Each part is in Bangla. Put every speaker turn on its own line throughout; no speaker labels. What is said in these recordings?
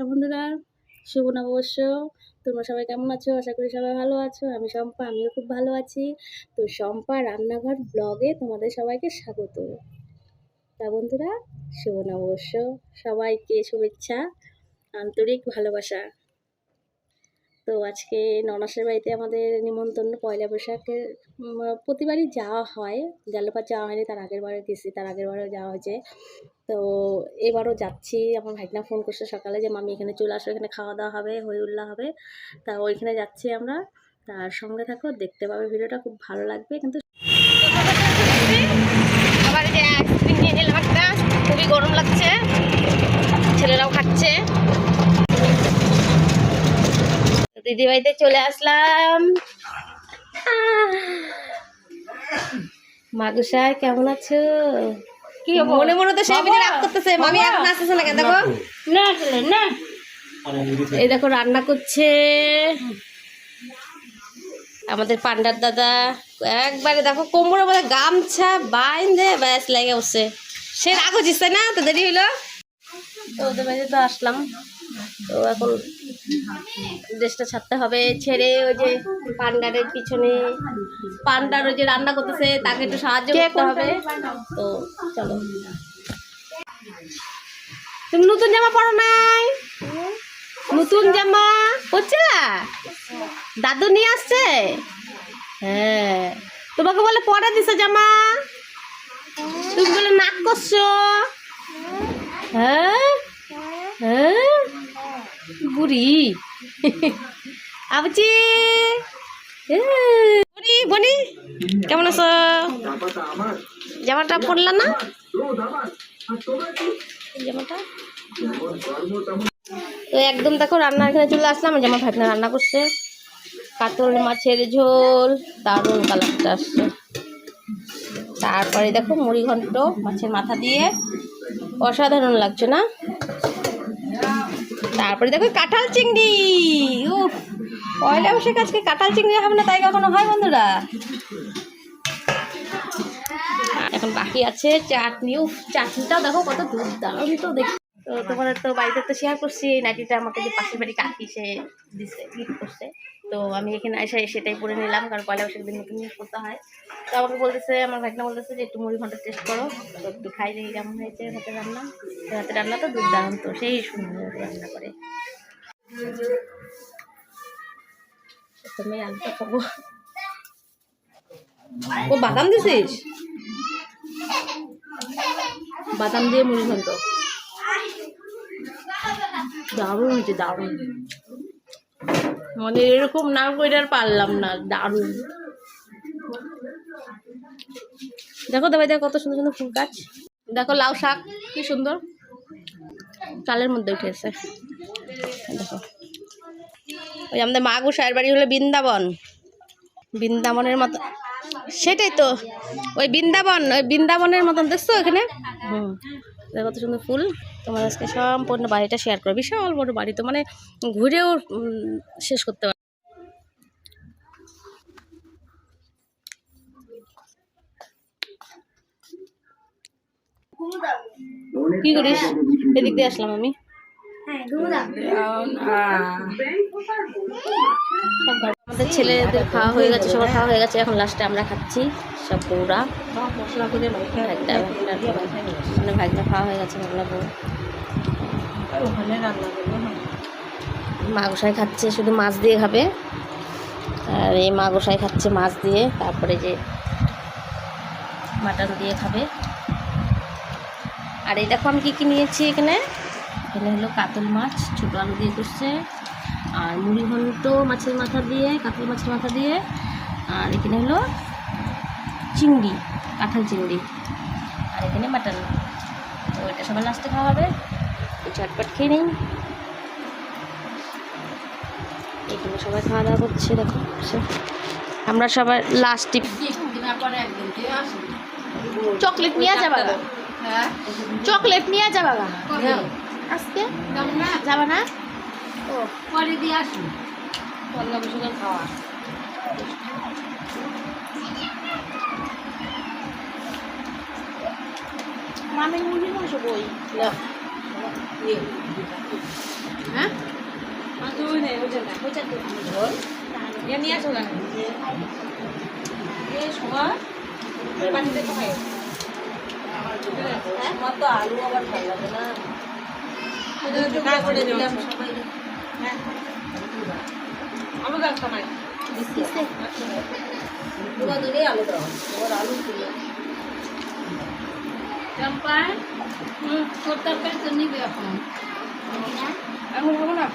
তা বন্ধুরা, শুভ নববর্ষ। তোমরা সবাই কেমন আছো? আশা করি সবাই ভালো আছো। আমি শম্পা, আমিও খুব ভালো আছি। তো শম্পা রান্নাঘর ব্লগে তোমাদের সবাইকে স্বাগত। তা বন্ধুরা, শুভ নববর্ষ। সবাইকে শুভেচ্ছা, আন্তরিক ভালোবাসা। তো আজকে ননাসের বাড়িতে আমাদের নিমন্ত্রণ পয়লা বৈশাখের প্রতিবারই যাওয়া হয়। গেলবার যাওয়া হয়নি, তার আগের বারে গেছি, তার আগের বারেও যাওয়া হয়েছে। তো এবারও যাচ্ছি। আমার ভাইনা ফোন করছে সকালে যে মামি এখানে চলে আসো এখানে খাওয়া দাওয়া হবে হই উল্লা হবে। তা ওইখানে যাচ্ছি আমরা। তার সঙ্গে থাকো দেখতে পাবে ভিডিওটা খুব ভালো লাগবে। কিন্তু
আবার এই যে আইসক্রিম নিয়ে নিলাম একটা খুবই গরম লাগছে। ছেলেরাও খাচ্ছে। দিদি বাড়িতে চলে আসলাম।
মাগুসাই কেমন আছো?
কি মনে মনে তো সেই রাগ করতেছে মামি এখন আসতেছে না কেন? দেখো।
না আসলে না। এই দেখো রান্না করছে।
আমাদের পান্ডার দাদা একবারে দেখো কোমরের মধ্যে গামছা বাইন্ধে ব্যাস লেগে উঠছে। সে রাগ হচ্ছিস তাই না? তো দেরি হইল।
তো ওদের বাড়িতে তো আসলাম। তো এখন ড্রেসটা ছাড়তে হবে ছেড়ে ওই যে পান্ডারের পিছনে পান্ডার ওই যে রান্না করতেছে তাকে একটু সাহায্য করতে হবে। তো চলো।
তুমি নতুন জামা পরো নাই? নতুন জামা পরছে? দাদু নিয়ে আসছে? হ্যাঁ। তোমাকে বলে পরে দিছে জামা। তুমি বলে নাক করছ হ্যাঁ হ্যাঁ বুড়ি। আবুচি। বনি কেমন আছো? জামাটা পরলা না? তো একদম দেখো রান্না এখানে চলে আসলাম যে আমার রান্না করছে। কাতল মাছের ঝোল, দারুণ কালারটা আসছে। তারপরে দেখো মুড়ি ঘন্ট মাছের মাথা দিয়ে। অসাধারণ লাগছে না? তারপরে দেখো কাঁঠাল চিংড়ি। উফ, পয়লা বসে আজকে কাঁঠাল চিংড়ি হবে না, তাই কখনো হয় বন্ধুরা? এখন বাকি আছে চাটনি। উফ চাটনিটাও দেখো কত দুর্দান্ত দেখি তো তোমাদের তো বাড়িতে তো শেয়ার করছি, এই নাটিটা আমাকে যে পাশের বাড়ি কাকি সে দিছে গিফট করছে। তো আমি এখানে এসে সেটাই পরে নিলাম, কারণ পয়লা বৈশাখ দিন নতুন জিনিস করতে হয়। তো আমাকে বলতেছে, আমার ভাইনা বলতেছে যে, একটু মুড়ি ঘণ্টা টেস্ট করো। তো একটু খাই দেখি কেমন হয়েছে হাতে রান্না। হাতে রান্না তো দুর্দান্ত, সেই সুন্দর রান্না করে। খাব। ও, বাদাম দিছিস
বাদাম দিয়ে মুড়ি ঘন্ট। দারুণ হয়েছে, দারুণ। মানে এরকম না করে আর পারলাম না, দারুণ।
দেখো দাবাই দেখো কত সুন্দর সুন্দর ফুল গাছ। দেখো লাউ শাক, কি সুন্দর। চালের মধ্যে উঠেছে দেখো। ওই আমাদের মা গোসাইয়ের বাড়ি হলো বৃন্দাবন। বৃন্দাবনের মতো সেটাই তো। ওই বৃন্দাবন, ওই বৃন্দাবনের মতন, দেখছ এখানে? হুম। কত সুন্দর ফুল। তোমার আজকে সম্পূর্ণ বাড়িটা শেয়ার করো বিশাল বড় বাড়ি তো মানে ঘুরেও শেষ করতে পারো কি করিস? এদিক দিয়ে আসলাম আমি। ঘর- আমাদের ছেলেদের খাওয়া হয়ে গেছে সবার খাওয়া হয়ে গেছে। এখন লাস্টে আমরা খাচ্ছি সব বউরা। ভাগটা মানে ভাগটা খাওয়া হয়ে গেছে ভাগনা বউ। মা খাচ্ছে শুধু মাছ দিয়ে খাবে। আর এই মা গোসাই খাচ্ছে মাছ দিয়ে তারপরে যে মাটন দিয়ে খাবে। আর এই দেখো আমি কী কী নিয়েছি এখানে। এখানে হলো কাতল মাছ ছোটো আলু দিয়ে করছে। আর মুড়ি ঘন্ট মাছের মাথা দিয়ে কাতল মাছের মাথা দিয়ে আর এখানে হলো চিংড়ি কাঁঠাল চিংড়ি আর এখানে মাটন। তো এটা সবাই লাস্টে খাওয়া হবে। এই চটপট খেয়ে নিই। এখানে সবাই খাওয়া দাওয়া করছে দেখো। আমরা সবাই লাস্টে চকলেট নিয়ে যাবা গো? চকলেট নিয়ে যাবা গা? আজকে? যাবা না? ও
পরে দিয়ে আসুন। পয়লা বৈশাখের খাওয়া।
মামের মুরগির মাংস বই এ নিয়ে আসো কেন? সময় বাটিতে কোথায় আমার তো আলু আবার ভালো লাগে না। আমাকে একটা নাই দূরে আলু দাও ওর আলু তুলে
চম্পায় হুম তোর তরকারি তো নিবে এখন
এখন খাব না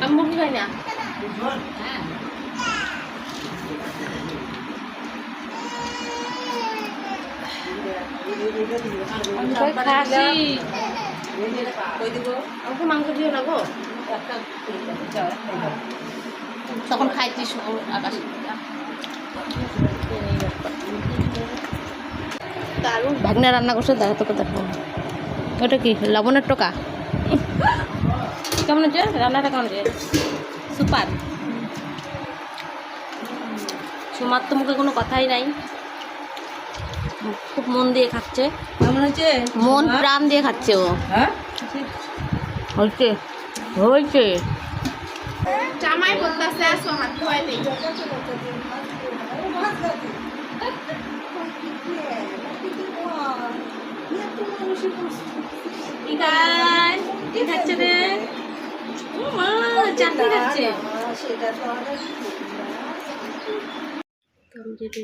আমি না হ্যাঁ
খাসি। মাংস না গো।
তখন খাইছিস ও আকাশে।
ভাগনা রান্না করছে, দেখো তোকে দেখো ওটা কি, লবণের টোকা? কেমন হচ্ছে? রান্নাটা কেমন হচ্ছে? সুপার। সুমার তো মুখে কোনো কথাই নাই। খুব মন দিয়ে খাচ্ছে। মন প্রাণ দিয়ে খাচ্ছে ও।
হ্যাঁ?
হয়েছে। হয়েছে।
জামাই বলতেছে আসো হাত
হয়ে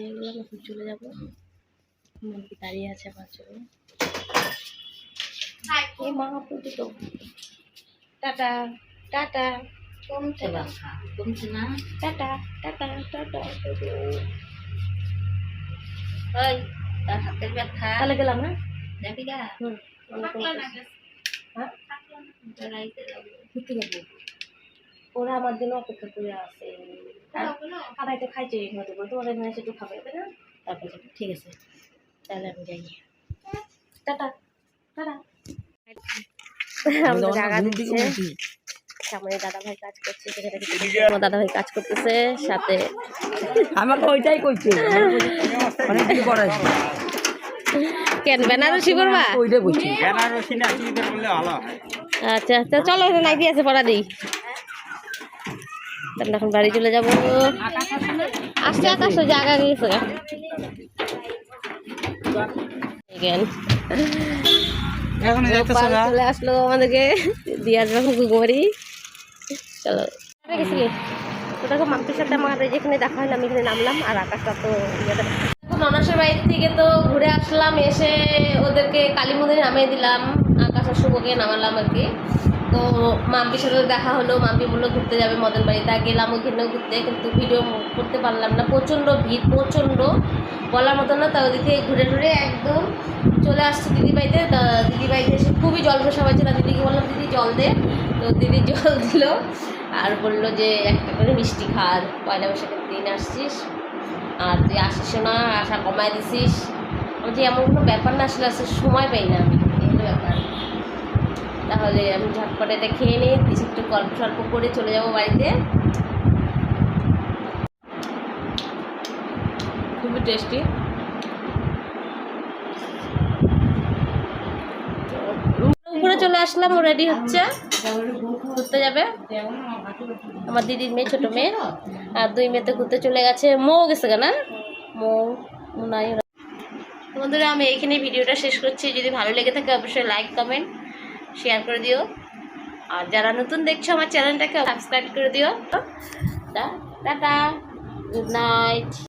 গেলাম এখন চলে যাব। মন্দি দাঁড়িয়ে আছে আমার জন্য। এই মা তো টাটা টাটা
কমছে না। কমছে না।
টাটা টাটা টাটা
ওই তার হাতের ব্যথা।
তাহলে গেলাম না?
যাবি গা?
হুম হ্যাঁ? ঘুরতে যাব। ওরা আমার জন্য অপেক্ষা করে আছে। খাবাইতে খাইছে হয়তো বলতো ওরা এখানে একটু খাবে তাই না? তারপর। ঠিক আছে। তাহলে আমি যাই। টাটা। টাটা। আমাদের জায়গা দিচ্ছে। সামনে দাদা ভাই কাজ করছে আমার দাদা ভাই কাজ করতেছে সাথে
আমাকে ওইটাই কইছে। অনেক কিছু করাইছে
কেন বেনারসি করবা
ওইটাই কইছে।
বেনারসি না চুড়িদার বললে ভালো
আচ্ছা আচ্ছা চলো নাইটি আছে পড়া দিই। তাহলে এখন বাড়ি চলে যাব। আসছে আকাশ ওই জায়গা গেছে চলে আসলো আমাদেরকে দিয়ে আসবে এখন চলো। কোথায় গেছিলি? কোথাও মাম্পির সাথে আমার যেখানে দেখা হলো আমি এখানে নামলাম আর আকাশটা তো ননাসের থেকে তো ঘুরে আসলাম এসে ওদেরকে কালী মন্দিরে নামিয়ে দিলাম আকাশ আর শুভকে নামালাম আর কি। তো মাম্পির সাথে দেখা হলো মাম্পি বলল ঘুরতে যাবে মদন বাড়িতে। গেলাম ওইখানেও ঘুরতে, কিন্তু ভিডিও করতে পারলাম না। প্রচণ্ড ভিড়, প্রচণ্ড। বলার মতো না তাও থেকে ঘুরে ঘুরে একদম চলে আসছে দিদি বাড়িতে দিদি এসে খুবই জল সবাই ছিল দিদিকে বললাম, দিদি, জল দে। তো দিদি জল দিল আর বলল যে, একটা করে মিষ্টি খাওয়ার পয়লা বৈশাখের দিন আসছিস। আর তুই আসিস না আসা কমায় দিছিস। আমি যে এমন কোনো ব্যাপার না, আসলে আসলে সময় পাই না আমি। তাহলে আমি ঝটপট এটা খেয়ে নিই কিছু একটু গল্প সল্প করে চলে যাব বাড়িতে। খুবই টেস্টি উপরে চলে আসলাম, ও রেডি হচ্ছে। ঘুরতে যাবে। আমার দিদির মেয়ে, ছোট মেয়ে। আর দুই মেয়েতে ঘুরতে চলে গেছে। মৌ গেছে না? মৌ নাই। বন্ধুরা, আমি এইখানে ভিডিওটা শেষ করছি। যদি ভালো লেগে থাকে, অবশ্যই লাইক কমেন্ট শেয়ার করে দিও। আর যারা নতুন দেখছ আমার চ্যানেলটাকে সাবস্ক্রাইব করে দিও। তো, টাটা। Good night